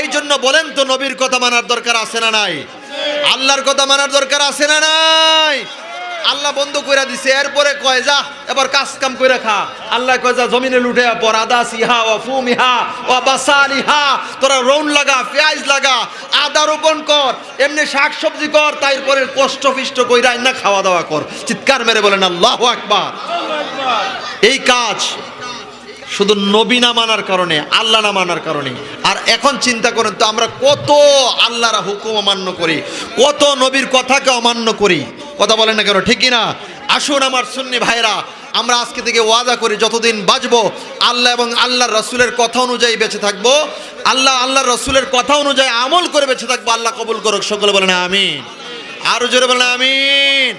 এই জন্য বলেন তো নবীর কথা মানার দরকার আছে না নাই? আল্লাহর কথা মানার দরকার আছে না নাই? আল্লাহ বন্ধ করে দিছে, এরপরে কয়, যা, এবার কাজ কাম করে খা। আল্লাহ কয়, যা, জমিনে লুটে পর আদা সিহা ও ফুমিহা ও বাসালিহা তোরা রৌন লাগা, পেঁয়াজ লাগা, আদা রোপণ কর, এমনি শাক সবজি কর, তারপরে কষ্ট ফিষ্ট কইরা না খাওয়া দাওয়া কর। চিৎকার মেরে বলেন, আল্লাহ আকবার। এই কাজ শুধু নবী না মানার কারণে, আল্লাহ না মানার কারণে। আর এখন চিন্তা করেন তো আমরা কত আল্লাহর হুকুম অমান্য করি, কত নবীর কথাকে অমান্য করি। কথা বলেন না কেন, ঠিক না আসুন আমার সুন্নি ভাইরা আমরা আজকে থেকে ওয়াদা করি, যতদিন বাঁচবো, আল্লাহ এবং আল্লাহর রসুলের কথা অনুযায়ী বেঁচে থাকব। আল্লাহ, আল্লাহর রসুলের কথা অনুযায়ী আমল করে বেঁচে থাকব, আল্লাহ কবুল করুক, সকলে বলেন আমিন। আরও জোরে বলেন আমিন।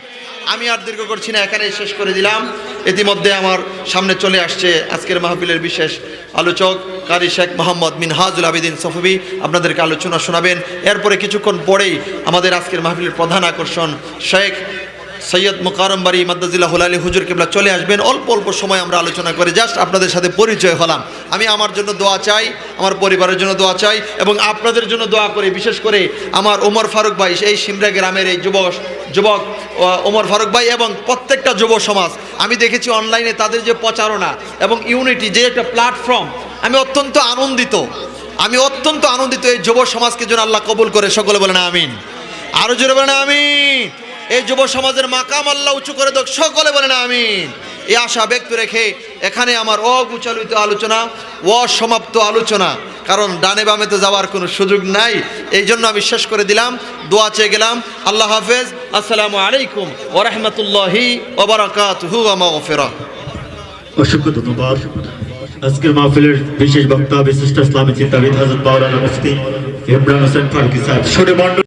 আমি আর দীর্ঘ করছি না, এখানেই শেষ করে দিলাম। ইতিমধ্যে আমার সামনে চলে আসছে আজকের মাহফিলের বিশেষ আলোচক কারি শেখ মোহাম্মদ মিনহাজুল আবেদিন সফবি। আপনাদেরকে আলোচনা শোনাবেন। এরপরে কিছুক্ষণ পরেই আমাদের আজকের মাহফিলের প্রধান আকর্ষণ শেখ সৈয়দ মোকারম্বারি মাদ্দাজিল্লাহ আলী হুজুর কেবলা চলে আসবেন। অল্প অল্প সময় আমরা আলোচনা করে জাস্ট আপনাদের সাথে পরিচয় হলাম। আমি আমার জন্য দোয়া চাই। আমার পরিবারের জন্য দোয়া চাই এবং আপনাদের জন্য দোয়া করি। বিশেষ করে আমার ওমর ফারুক ভাই এই সিমরা গ্রামের এই যুবক যুবক ওমর ফারুক ভাই এবং প্রত্যেকটা যুব সমাজ। আমি দেখেছি অনলাইনে তাদের যে প্রচারণা এবং ইউনিটি যে একটা প্ল্যাটফর্ম আমি অত্যন্ত আনন্দিত। আমি অত্যন্ত আনন্দিত এই যুব সমাজকে যেন আল্লাহ কবুল করে। সকলে বলেন আমিন। আরও জোরে বলেন আমিন। এই যুব সমাজের মাকাম আল্লাহ উঁচু করে দোক সকলে বলেন আমিন। এই আশা ব্যক্ত রেখে এখানে আমার অগুচালিত আলোচনা, অসমাপ্ত আলোচনা, কারণ ডানে বামে তো যাওয়ার কোনো সুযোগ নাই, এই জন্য আমি শেষ করে দিলাম, দোয়া চেয়ে গেলাম, আল্লাহ হাফেজ, আসসালামু আলাইকুম ওবরাকাতুহু আমা ওফেরা অসংখ্য ধন্যবাদ। আজকের মাহফিলের বিশেষ বক্তা বিশিষ্ট ইসলামী চিন্তাবিদ হাজরত মাওলানা মুফতি ইমরান হোসেন ফারুকি সাহেব।